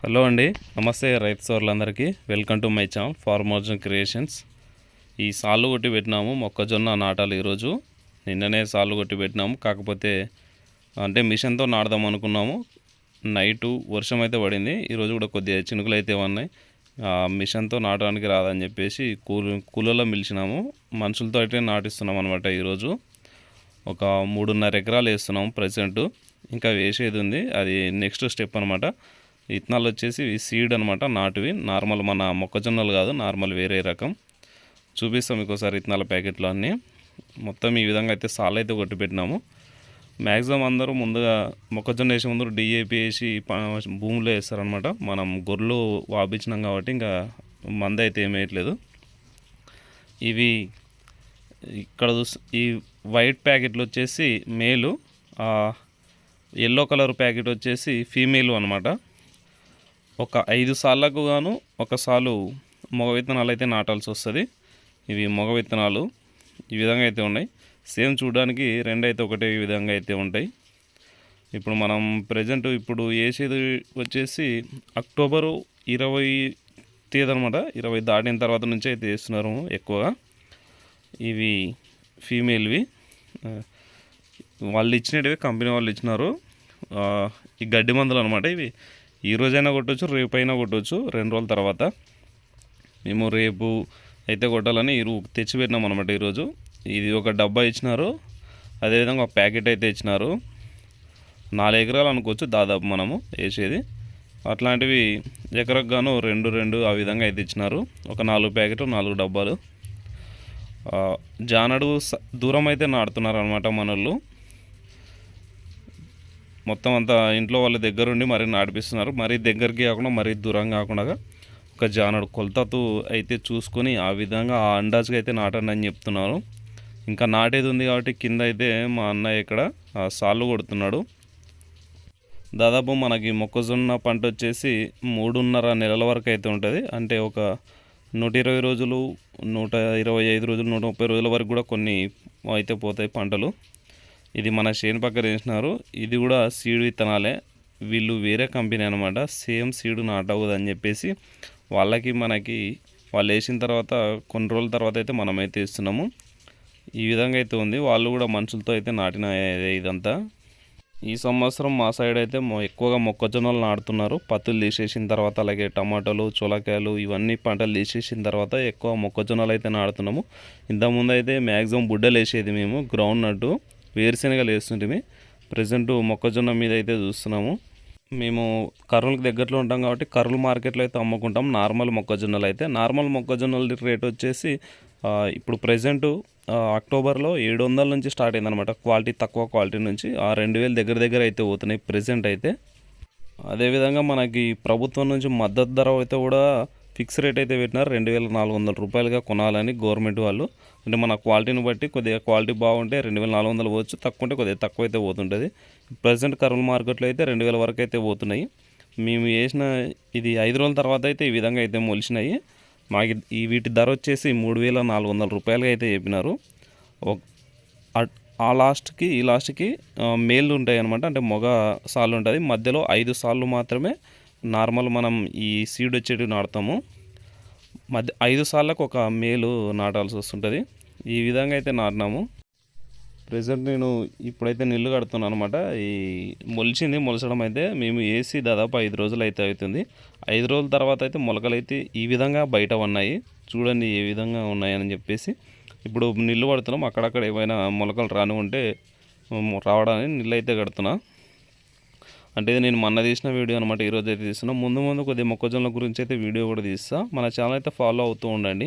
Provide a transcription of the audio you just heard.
Hello అండి. నమస్తే రైతు సోర్లందరికీ వెల్కమ్ టు మై ఛానల్ ఫార్మోజన్ క్రియేషన్స్. ఈ సాల్లు కొట్టి పెట్టినాము మొక్కజొన్న నాటాలి ఈరోజు. నిన్ననే సాళ్ళు కొట్టి పెట్టినాము కాకపోతే అంటే మిషన్తో నాడదాం అనుకున్నాము. నైటు వర్షం అయితే పడింది ఈరోజు కూడా కొద్దిగా చినుకులు అయితే ఉన్నాయి. ఆ మిషన్తో నాటడానికి రాదని చెప్పేసి కూల కూలలో మిలిచినాము. మనుషులతో అయితే నాటిస్తున్నాం అనమాట ఈరోజు. ఒక మూడున్నర ఎకరాలు వేస్తున్నాము ప్రజెంటు. ఇంకా వేసేది ఉంది అది నెక్స్ట్ స్టెప్ అనమాట విత్తనాలు వచ్చేసి సీడ్ అనమాట నాటువి. నార్మల్ మన మొక్కజొన్నలు కాదు నార్మల్ వేరే రకం. చూపిస్తాం మీకు ఒకసారి విత్తనాల ప్యాకెట్లు అన్నీ. మొత్తం ఈ విధంగా అయితే సాల్ అయితే కొట్టి పెట్టినాము మ్యాక్సిమం అందరూ ముందుగా మొక్కజొన్న వేసే ముందు డిఏపి వేసి భూమిలో వేస్తారనమాట మనం గొర్రెలు వాపించినాం కాబట్టి ఇంకా మంద అయితే ఏం వేయట్లేదు. ఇవి ఇక్కడ ఈ వైట్ ప్యాకెట్లు వచ్చేసి మేలు ఎల్లో కలర్ ప్యాకెట్ వచ్చేసి ఫీమేల్ అనమాట ఒక ఐదు సార్లకు గాను ఒక మొగ మగ విత్తనాలు అయితే నాటాల్సి వస్తుంది. ఇవి మగ విత్తనాలు ఈ విధంగా అయితే ఉన్నాయి. సేమ్ చూడడానికి రెండు అయితే ఒకటే విధంగా అయితే ఉంటాయి. ఇప్పుడు మనం ప్రజెంట్ ఇప్పుడు వేసేది వచ్చేసి అక్టోబరు ఇరవై తేదీ అనమాట ఇరవై దాటిన తర్వాత నుంచి అయితే వేస్తున్నారు ఎక్కువగా. ఇవి ఫీమేల్వి. వాళ్ళు ఇచ్చినవి కంపెనీ వాళ్ళు ఇచ్చినారు. ఈ గడ్డి మందులు అనమాట ఇవి. ఈ రోజైనా కొట్టవచ్చు రేపు అయినా కొట్టవచ్చు రెండు రోజుల తర్వాత. మేము రేపు అయితే కొట్టాలని ఇరు తెచ్చిపెట్టినాం అనమాట ఈరోజు. ఇది ఒక డబ్బా ఇచ్చినారు అదేవిధంగా ఒక ప్యాకెట్ అయితే ఇచ్చినారు. నాలుగు ఎకరాలు అనుకోవచ్చు దాదాపు మనము వేసేది. అట్లాంటివి ఎకరకు గాను రెండు రెండు ఆ విధంగా అయితే ఇచ్చినారు. ఒక నాలుగు ప్యాకెట్లు నాలుగు డబ్బాలు. జానడు స- దూరం అయితే నాడుతున్నారు అనమాట మనోళ్ళు. మొత్తం అంతా ఇంట్లో వాళ్ళ దగ్గరుండి మరీ నాటిపిస్తున్నారు మరీ దగ్గరికి కాకుండా మరీ దూరం కాకుండా ఒక జానడు కొలతతో అయితే చూసుకొని ఆ విధంగా ఆ అండాజ్గా అయితే నాటండి అని చెప్తున్నారు. ఇంకా నాటేది ఉంది కాబట్టి కింద అయితే మా అన్నయ్య ఇక్కడ ఆ, సాళ్ళు కొడుతున్నాడు. దాదాపు మనకి మొక్కజొన్న పంట వచ్చేసి మూడున్నర నెలల వరకు అయితే ఉంటుంది. అంటే ఒక నూట ఇరవై రోజులు నూట ఇరవై ఐదు రోజులు నూట ముప్పై రోజుల వరకు కూడా కొన్ని అయితే పోతాయి పంటలు. ఇది మన చేను పక్కన వేసినారు ఇది కూడా సీడ్ విత్తనాలే. వీళ్ళు వేరే కంపెనీ అనమాట సేమ్ సీడ్ నాటవద్దు చెప్పేసి వాళ్ళకి మనకి వాళ్ళు వేసిన తర్వాత కొన్ని రోజుల తర్వాత అయితే మనమైతే ఇస్తున్నాము ఈ విధంగా అయితే ఉంది. వాళ్ళు కూడా మనుషులతో అయితే నాటిన ఇదంతా. ఈ సంవత్సరం మా సైడ్ అయితే ఎక్కువగా మొక్కజొన్నలు నాటుతున్నారు. పత్తులు తీసేసిన తర్వాత అలాగే టమాటాలు చొలకాయలు ఇవన్నీ పంటలు తీసేసిన తర్వాత ఎక్కువ మొక్కజొన్నలు అయితే నాటుతున్నాము. ఇంతకుముందు అయితే మ్యాక్సిమం బుడ్డలు వేసేది మేము. Groundnut. వేరుశనగలు వేస్తుంటే ప్రజెంట్ మొక్కజొన్న మీద అయితే చూస్తున్నాము. మేము కర్నూలుకి దగ్గరలో ఉంటాం కాబట్టి కర్నూలు మార్కెట్లో అయితే అమ్ముకుంటాం. నార్మల్ మొక్కజొన్నలు అయితే. నార్మల్ మొక్కజొన్నల రేట్ వచ్చేసి ఇప్పుడు ప్రజెంట్ అక్టోబర్లో ఏడు వందల నుంచి స్టార్ట్ అయిందనమాట క్వాలిటీ తక్కువ క్వాలిటీ నుంచి ఆ రెండు వేలు దగ్గర దగ్గర అయితే పోతున్నాయి ప్రజెంట్ అయితే. అదేవిధంగా మనకి ప్రభుత్వం నుంచి మద్దతు ధర అయితే కూడా ఫిక్స్ రేట్ అయితే పెట్టినారు. రెండు వేల నాలుగు వందల రూపాయలుగా కొనాలని గవర్నమెంట్ వాళ్ళు. అంటే మన క్వాలిటీని బట్టి కొద్దిగా క్వాలిటీ బాగుంటే రెండు వేల నాలుగు వందలు పోవచ్చు. తక్కువ ఉంటే కొద్దిగా తక్కువ అయితే పోతుంటుంది. ప్రజెంట్ కర్నూలు మార్కెట్లో అయితే రెండు వేల వరకు అయితే పోతున్నాయి. మేము వేసిన ఇది ఐదు రోజుల తర్వాత అయితే ఈ విధంగా అయితే మొలిచినాయి. మాకు ఈ వీటి ధర వచ్చేసి మూడు వేల నాలుగు వందల రూపాయలుగా అయితే చెప్పినారు. అట్- ఆ లాస్ట్కి ఈ లాస్ట్కి మేళ్ళు ఉంటాయి అనమాట అంటే మగ సార్లు ఉంటుంది. మధ్యలో ఐదు సార్లు మాత్రమే నార్మల్ మనం ఈ సీడ్ వచ్చేటివి నాటుతాము. మధ్య ఐదు సార్లకు ఒక మేలు నాటాల్సి వస్తుంటుంది. ఈ విధంగా అయితే నాటినాము. ప్రజెంట్ నేను ఇప్పుడైతే నీళ్ళు కడుతున్నాను అనమాట ఈ మొలిచింది మొలచడం అయితే మేము వేసి దాదాపు ఐదు రోజులు అయితే అవుతుంది. ఐదు రోజుల తర్వాత అయితే మొలకలు అయితే ఈ విధంగా బయట ఉన్నాయి చూడండి ఏ విధంగా ఉన్నాయని చెప్పేసి. ఇప్పుడు నీళ్ళు పడుతున్నాం. అక్కడక్కడ ఏమైనా మొలకలు రాని ఉంటే రావడానికి నీళ్ళు అయితే కడుతున్నా. అంటే ఇది నేను మొన్న తీసిన వీడియో అనమాట ఈరోజు అయితే తీస్తున్నా. ముందు ముందు కొద్దిగా మొక్కజొన్నల గురించి అయితే వీడియో కూడా తీస్తా. మన ఛానల్ అయితే ఫాలో అవుతూ ఉండండి.